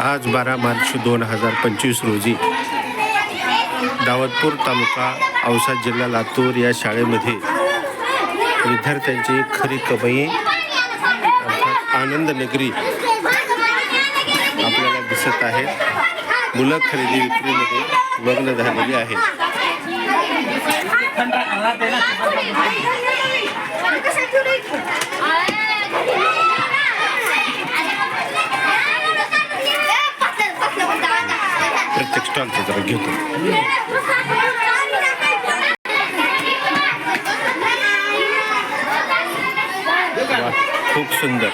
आज बारा मार्च दोन हजार पंचवीस रोजी दावतपूर तालुका औसा जिल्हा लातूर या शाळेमध्ये विद्यार्थ्यांची खरी कमाई अर्थात आनंद नगरी आपल्याला दिसत आहे. मुलं खरेदी विक्रीमध्ये लग्न झालेली आहे. प्रत्येक जरा घेतो खूप सुंदर.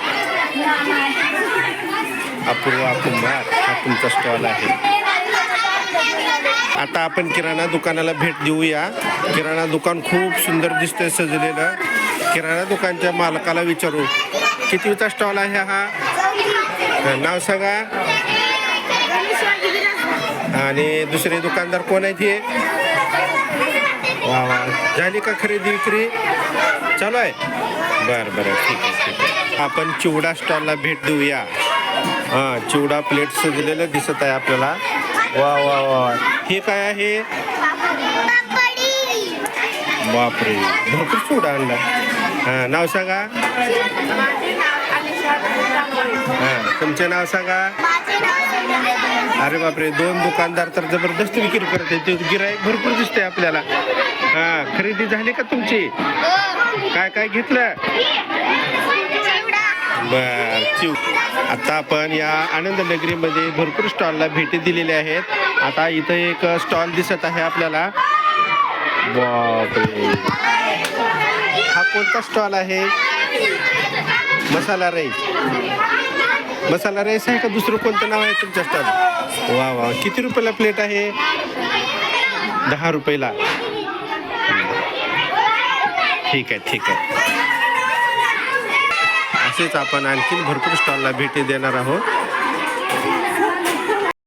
अपूर्वा कुंभार हा तुमचा स्टॉल आहे. आता आपण किराणा दुकानाला भेट देऊया. किराणा दुकान खूप सुंदर दिसतंय सजलेलं. किराणा दुकानच्या मालकाला विचारू कितीचा स्टॉल आहे हा हा, नाव सांगा. आणि दुसरे दुकानदार कोण आहेत हे? वा वा झाली का खरेदी विक्री? चालू आहे? बरं बरं. ठीक आहे ठीक आहे. आपण चिवडा स्टॉलला भेट देऊया. हां चिवडा प्लेट सजलेलं दिसत आहे आपल्याला. वा वा वा हे काय आहे? बापरे. भरपूर चिवडा आणला. हां नाव सांगा. हा तुमचे नाव सांगा. अरे बापरे दोन दुकानदार तर जबरदस्त विक्री करत आहेत. ते गिराईक भरपूर दिसते आपल्याला. हा खरेदी झाली का तुमची? काय काय घेतलं? बर चिव. आता आपण या आनंद नगरीमध्ये भरपूर स्टॉलला भेटी दिलेल्या आहेत. आता इथं एक स्टॉल दिसत आहे आपल्याला. बापरे. हा कोणता स्टॉल आहे? मसाला राईस. मसाला राईस आहे का दुसरं कोणतं नाव आहे तुमच्या स्टॉल? वा वा. किती रुपयाला प्लेट आहे? दहा रुपयाला. ठीक आहे ठीक आहे. असेच आपण आणखीन भरपूर स्टॉलला भेटी देणार आहोत.